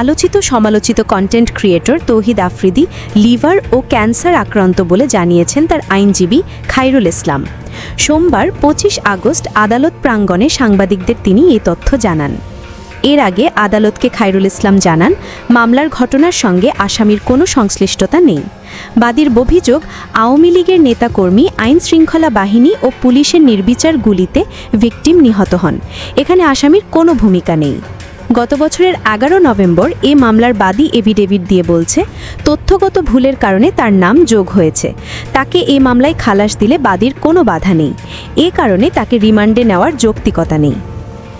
আলোচিত সমালোচিত content creator Tauhid Afridi liver ও cancer আক্রান্ত বলে জানিয়েছেন তার আইনজীবী খাইরুল ইসলাম। সোমবার পঁচিশ আগস্ট আদালত প্রাঙ্গণে সাংবাদিকদের তিনি এই তথ্য জানান। এর আগে আদালতকে খায়রুল ইসলাম জানান, মামলার ঘটনার সঙ্গে আসামির কোনো সংশ্লিষ্টতা নেই। বাদীর অভিযোগ, আওয়ামী লীগের নেতাকর্মী, আইন শৃঙ্খলা বাহিনী ও পুলিশের নির্বিচার গুলিতে ভিকটিম নিহত হন। এখানে আসামির কোনো ভূমিকা নেই। গত বছরের এগারো নভেম্বর এ মামলার বাদী এভিডেভিট দিয়ে বলছে, তথ্যগত ভুলের কারণে তার নাম যোগ হয়েছে। তাকে এ মামলায় খালাস দিলে বাদীর কোনো বাধা নেই। এ কারণে তাকে রিমান্ডে নেওয়ার যৌক্তিকতা নেই।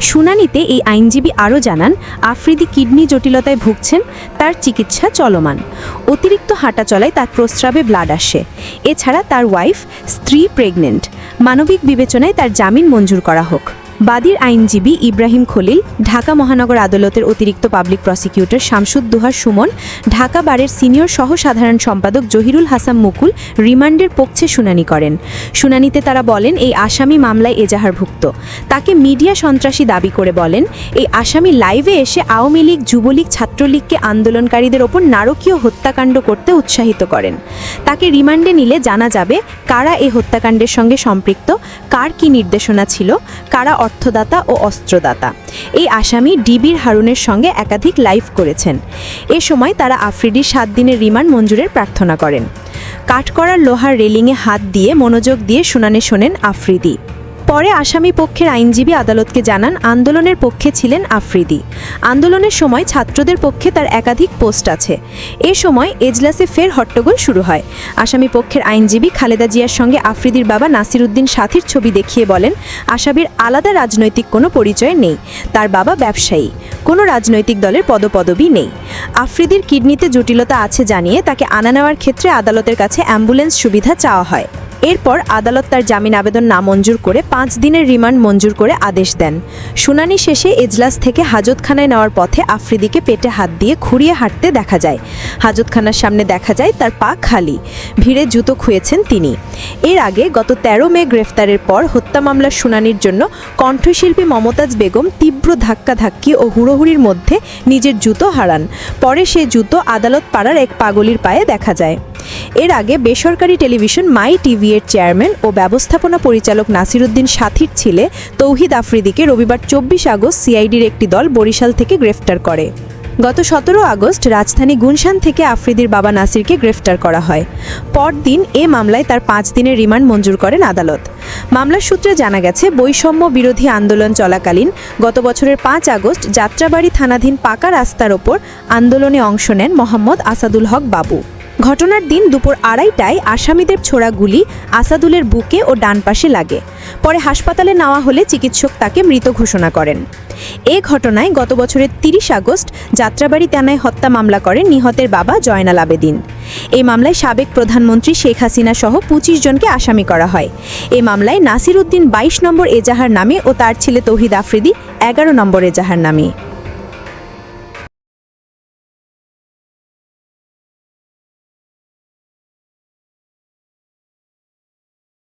শুনানিতে এই আইনজীবী আরও জানান, আফ্রিদি কিডনি জটিলতায় ভুগছেন, তার চিকিৎসা চলমান। অতিরিক্ত হাঁটা চলায় তার প্রস্রাবে ব্লাড আসে। এছাড়া তার ওয়াইফ স্ত্রী প্রেগনেন্ট। মানবিক বিবেচনায় তার জামিন মঞ্জুর করা হোক। বাদীর আইনজীবী ইব্রাহিম খলিল, ঢাকা মহানগর আদালতের অতিরিক্ত পাবলিক প্রসিকিউটর শামসুদ্দোহা সুমন, ঢাকা বারের সিনিয়র সহ সাধারণ সম্পাদক জহিরুল হাসান মুকুল রিমান্ডের পক্ষে শুনানি করেন। শুনানিতে তারা বলেন, এই আসামি মামলায় এজাহারভুক্ত। তাকে মিডিয়া সন্ত্রাসী দাবি করে বলেন, এই আসামি লাইভে এসে আওয়ামী লীগ, যুবলীগ, ছাত্রলীগকে আন্দোলনকারীদের ওপর নারকীয় হত্যাকাণ্ড করতে উৎসাহিত করেন। তাকে রিমান্ডে নিলে জানা যাবে কারা এই হত্যাকাণ্ডের সঙ্গে সম্পৃক্ত, কার কি নির্দেশনা ছিল, কারা অর্থদাতা ও অস্ত্রদাতা। এই আসামি ডিবির হারুনের সঙ্গে একাধিক লাইভ করেছেন। এ সময় তারা আফ্রিডির সাত দিনের রিমান্ড মঞ্জুরের প্রার্থনা করেন। কাঠকড়ার লোহার রেলিংয়ে হাত দিয়ে মনোযোগ দিয়ে শুনানি শোনেন আফ্রিদি। পরে আসামি পক্ষের আইনজীবী আদালতকে জানান, আন্দোলনের পক্ষে ছিলেন আফ্রিদি। আন্দোলনের সময় ছাত্রদের পক্ষে তার একাধিক পোস্ট আছে। এ সময় এজলাসে ফের হট্টগোল শুরু হয়। আসামি পক্ষের আইনজীবী খালেদা জিয়ার সঙ্গে আফ্রিদির বাবা নাসিরুদ্দিন সাথীর ছবি দেখিয়ে বলেন, আসামির আলাদা রাজনৈতিক কোনো পরিচয় নেই। তার বাবা ব্যবসায়ী। কোনো রাজনৈতিক দলের পদপদবি নেই। আফ্রিদির কিডনিতে জটিলতা আছে জানিয়ে তাকে আনা নেওয়ার ক্ষেত্রে আদালতের কাছে অ্যাম্বুলেন্স সুবিধা চাওয়া হয়। এরপর আদালত তার জামিন আবেদন নামঞ্জুর করে পাঁচ দিনের রিমান্ড মঞ্জুর করে আদেশ দেন। শুনানি শেষে এজলাস থেকে হাজতখানায় নেওয়ার পথে আফ্রিদিকে পেটে হাত দিয়ে খুঁড়িয়ে হাঁটতে দেখা যায়। হাজতখানার সামনে দেখা যায় তার পা খালি। ভিড়ে জুতো খুঁয়েছেন তিনি। এর আগে গত ১৩ মে গ্রেফতারের পর হত্যা মামলার শুনানির জন্য কণ্ঠশিল্পী মমতাজ বেগম তীব্র ধাক্কাধাক্কি ও হুড়োহুড়ির মধ্যে নিজের জুতো হারান। পরে সে জুতো আদালত পাড়ার এক পাগলির পায়ে দেখা যায়। এর আগে বেসরকারি টেলিভিশন মাই টিভি এর চেয়ারম্যান ও ব্যবস্থাপনা পরিচালক নাসিরুদ্দিন সাথীর ছেলে তৌহিদ আফ্রিদিকে রবিবার চব্বিশ আগস্ট সিআইডির একটি দল বরিশাল থেকে গ্রেফতার করে। গত সতেরো আগস্ট রাজধানী গুনশান থেকে আফ্রিদির বাবা নাসিরকে গ্রেফতার করা হয়। পরদিন এ মামলায় তার পাঁচ দিনের রিমান্ড মঞ্জুর করেন আদালত। মামলার সূত্রে জানা গেছে, বৈষম্য বিরোধী আন্দোলন চলাকালীন গত বছরের পাঁচ আগস্ট যাত্রাবাড়ি থানাধীন পাকা রাস্তার ওপর আন্দোলনে অংশ নেন মোহাম্মদ আসাদুল হক বাবু। ঘটনার দিন দুপুর আড়াইটায় আসামিদের ছোড়া গুলি আসাদুলের বুকে ও ডান পাশে লাগে। পরে হাসপাতালে নেওয়া হলে চিকিৎসক তাকে মৃত ঘোষণা করেন। এ ঘটনায় গত বছরের তিরিশ আগস্ট যাত্রাবাড়ি থানায় হত্যা মামলা করেন নিহতের বাবা জয়নাল আবেদিন। এই মামলায় সাবেক প্রধানমন্ত্রী শেখ হাসিনা সহ পঁচিশ জনকে আসামি করা হয়। এই মামলায় নাসির উদ্দিন বাইশ নম্বর এজাহার নামে ও তার ছেলে তৌহিদ আফ্রিদি এগারো নম্বর এজাহার নামে।